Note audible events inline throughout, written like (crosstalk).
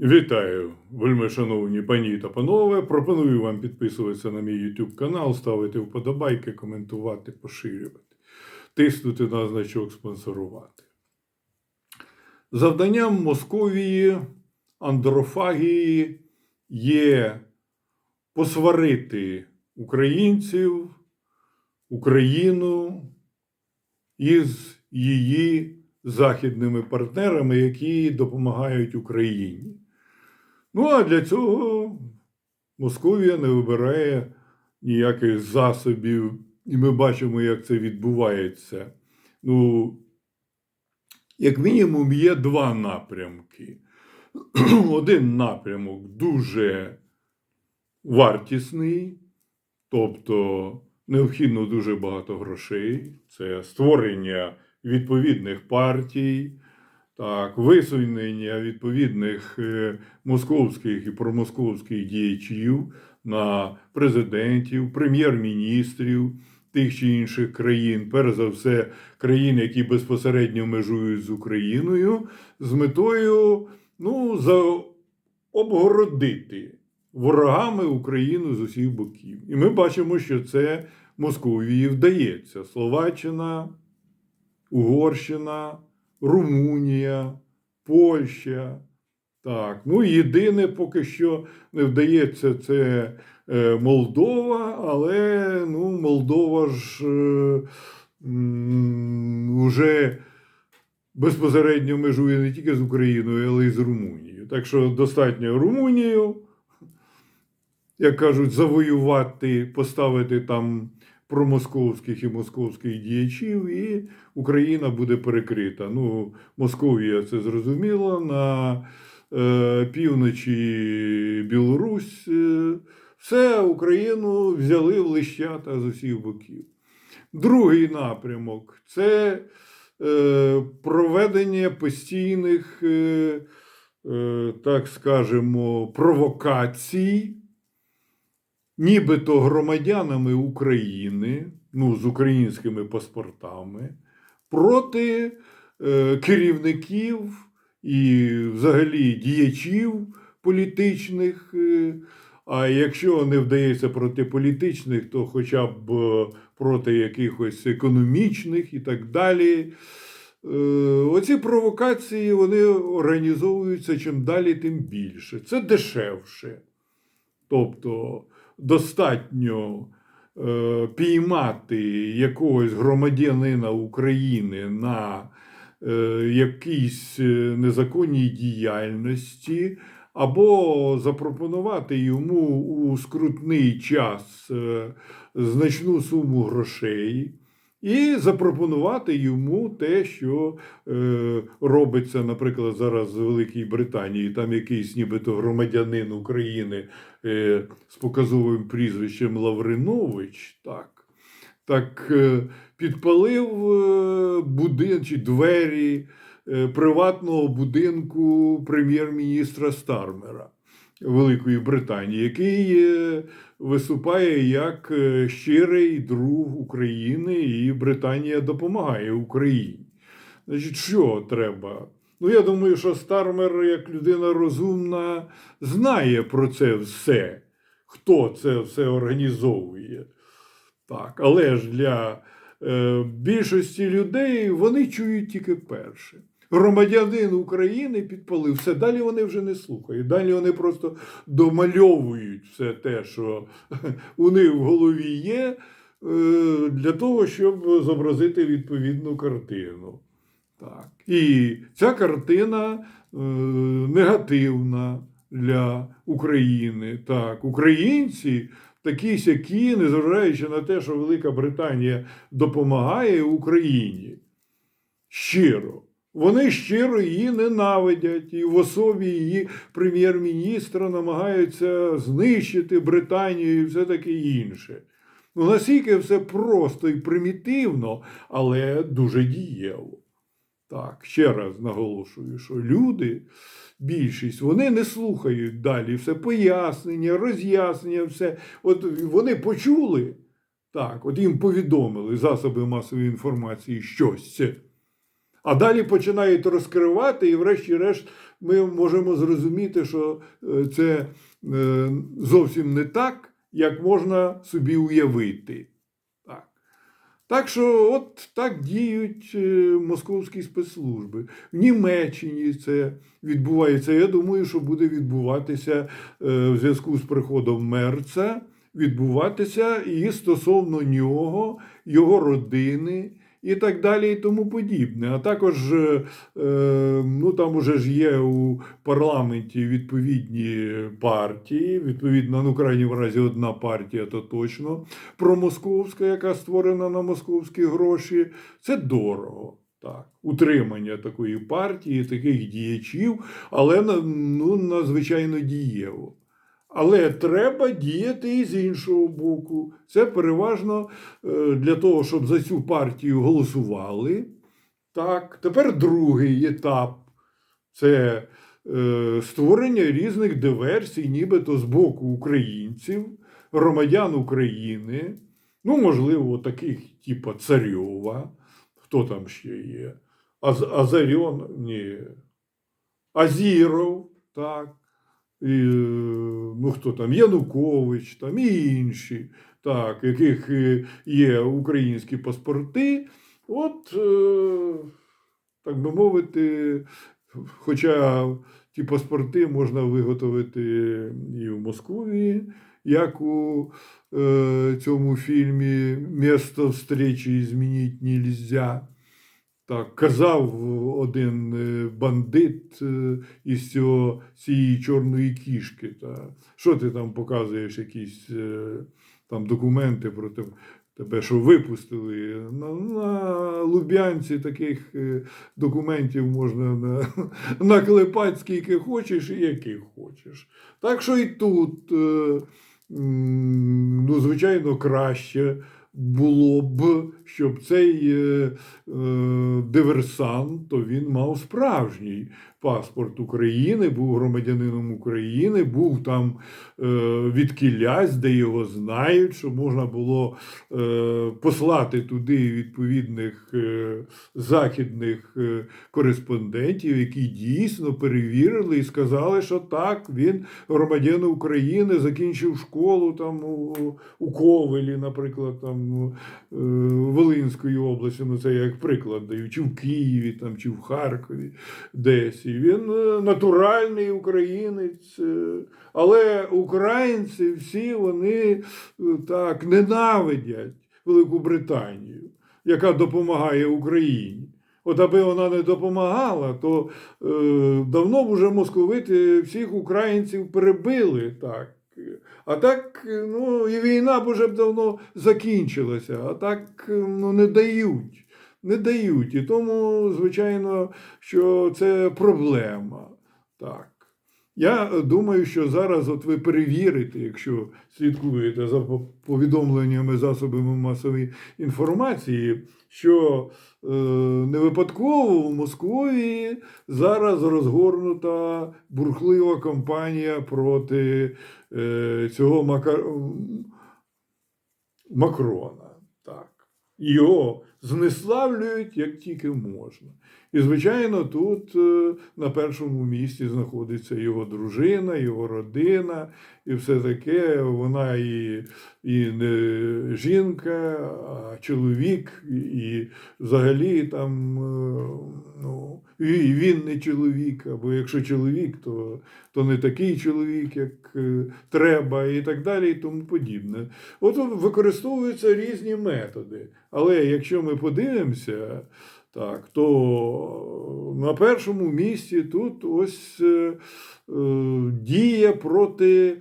Вітаю, вельми шановні пані та панове. Пропоную вам підписуватися на мій YouTube канал, ставити вподобайки, коментувати, поширювати, тиснути на значок спонсорувати. Завданням Московії, андрофагії є посварити українців, Україну із її західними партнерами, які допомагають Україні. Ну а для цього Московія не вибирає ніяких засобів, і ми бачимо, як це відбувається. Ну, як мінімум, є два напрямки. (clears throat) Один напрямок дуже вартісний, тобто необхідно дуже багато грошей. Це створення відповідних партій, так, висунення відповідних е, московських і промосковських діячів на президентів, прем'єр-міністрів тих чи інших країн, перш за все, країн, які безпосередньо межують з Україною, з метою ну, за обгородити ворогами Україну з усіх боків. І ми бачимо, що це Московії вдається. Словаччина, Угорщина, Румунія, Польща. Так, ну єдине, поки що не вдається, це е, Молдова, але ну, Молдова ж е, вже безпосередньо межує не тільки з Україною, але й з Румунією. Так що достатньо Румунію, як кажуть, завоювати, поставити там промосковських і московських діячів, і Україна буде перекрита. Ну, Московія це зрозуміло. На е, півночі Білорусь. Е, все Україну взяли в лищата з усіх боків. Другий напрямок це е, проведення постійних, е, е, так скажемо, провокацій нібито громадянами України, ну, з українськими паспортами, проти е, керівників і взагалі діячів політичних. е, а якщо не вдається проти політичних, то хоча б е, проти якихось економічних і так далі. Е, Оці провокації вони організовуються чим далі, тим більше. Це дешевше. Тобто достатньо е, піймати якогось громадянина України на е, якійсь е, незаконній діяльності, або запропонувати йому у скрутний час е, значну суму грошей. І запропонувати йому те, що е, робиться, наприклад, зараз в Великій Британії. Там якийсь нібито громадянин України е, з показовим прізвищем Лавринович, так, так е, підпалив е, будин чи двері е, приватного будинку прем'єр-міністра Стармера. Великої Британії, який е, виступає як е, щирий друг України, і Британія допомагає Україні. Значить, що треба? Ну, я думаю, що Стармер, як людина розумна, знає про це все, хто це все організовує. Так, але ж для е, більшості людей вони чують тільки перше. Громадянин України підпалив все. Далі вони вже не слухають. Далі вони просто домальовують все те, що у них в голові є, е, для того, щоб зобразити відповідну картину. Так. І ця картина е, негативна для України. Так, українці. Такі сякі, незважаючи на те, що Велика Британія допомагає Україні щиро. Вони щиро її ненавидять, і в особі її прем'єр-міністра намагаються знищити Британію і все таке інше. Ну, наскільки все просто і примітивно, але дуже дієво. Так, ще раз наголошую, що люди, більшість, вони не слухають далі все пояснення, роз'яснення, все. От вони почули, так, от їм повідомили засоби масової інформації щось. А далі починають розкривати, і, врешті-решт, ми можемо зрозуміти, що е, це е, зовсім не так, як можна собі уявити. Так. Так що, от так діють е, московські спецслужби. В Німеччині це відбувається. Я думаю, що буде відбуватися в зв'язку з приходом Мерца, відбуватися і стосовно нього, його родини. І так далі, і тому подібне. А також е, е, ну, там уже ж є у парламенті відповідні партії, відповідно, ну, в крайньому разі, одна партія, то точно промосковська, яка створена на московські гроші. Це дорого. Так, утримання такої партії, таких діячів, але ну, надзвичайно дієво. Але треба діяти і з іншого боку. Це переважно е, для того, щоб за цю партію голосували. Так, тепер другий етап це е, створення різних диверсій, нібито з боку українців, громадян України, ну, можливо, таких, типу Царьова, хто там ще є? Аз, Азаріон, ні. Азіров, так. І, е, ну, хто там, Янукович, там і інші, так, яких е, є українські паспорти. От, е, так би мовити, хоча ті паспорти можна виготовити і в Москві, як у е, цьому фільмі Місто встречі змінити нельзя. Так, казав один е, бандит е, із цього, цієї чорної кішки. Та, що ти там показуєш, якісь е, там документи про те- тебе, що випустили. На, на Лубянці таких документів можна на, (laughs) наклепати скільки хочеш і яких хочеш. Так що і тут, ну, звичайно, краще було б, щоб цей е, е, диверсант, то він мав справжній паспорт України, був громадянином України, був там е, від кілясь, де його знають, щоб можна було е, послати туди відповідних е, західних е, кореспондентів, які дійсно перевірили і сказали, що так, він громадянин України, закінчив школу там у, у Ковелі, наприклад, там е, Волинської області, ну це як приклад даю, чи в Києві, там, чи в Харкові, десь. І він е, натуральний українець. е, Але українці всі вони е, так ненавидять Велику Британію, яка допомагає Україні. От аби вона не допомагала, то е, давно б уже московити всіх українців перебили так. А так, ну, і війна б уже б давно закінчилася, а так ну, не дають. Не дають. І тому, звичайно, що це проблема. Так. Я думаю, що зараз от ви перевірите, якщо слідкуєте за повідомленнями засобами масової інформації, що е, не випадково в Москві зараз розгорнута бурхлива кампанія проти е, цього Мака... Макрона. Так. Його знеславлюють як тільки можна. І, звичайно, тут е, на першому місці знаходиться його дружина, його родина, і все таке. Вона і, і не жінка, а чоловік, і, взагалі там е, і він не чоловік, або якщо чоловік, то, то не такий чоловік, як е, треба, і так далі, і тому подібне. От використовуються різні методи. Але якщо ми подивимося, так, то на першому місці тут ось е, е, дія проти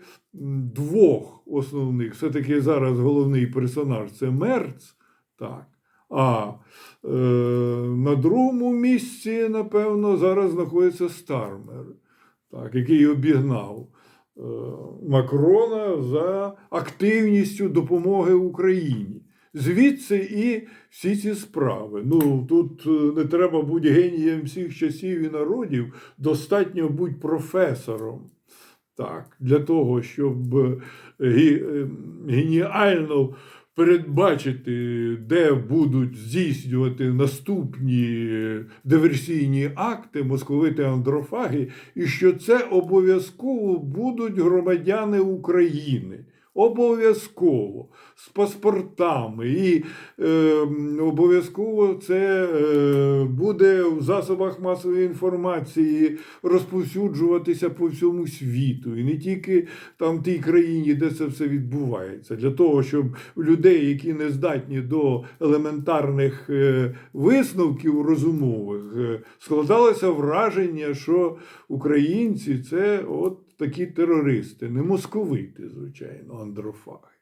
двох основних. Все-таки зараз головний персонаж це Мерц. Так. А е, на другому місці, напевно, зараз знаходиться Стармер, так, який обігнав е, Макрона за активністю допомоги Україні. Звідси і всі ці справи. Ну тут е, не треба бути генієм всіх часів і народів, достатньо бути професором. Так, для того, щоб е, е, геніально передбачити, де будуть здійснювати наступні диверсійні акти московити андрофаги, і що це обов'язково будуть громадяни України. Обов'язково з паспортами, і е, обов'язково це е, буде в засобах масової інформації розповсюджуватися по всьому світу, і не тільки там в тій країні, де це все відбувається, для того, щоб людей, які не здатні до елементарних е, висновків розумових, е, складалося враження, що українці це от такі терористи, не московити, звичайно, андрофаги.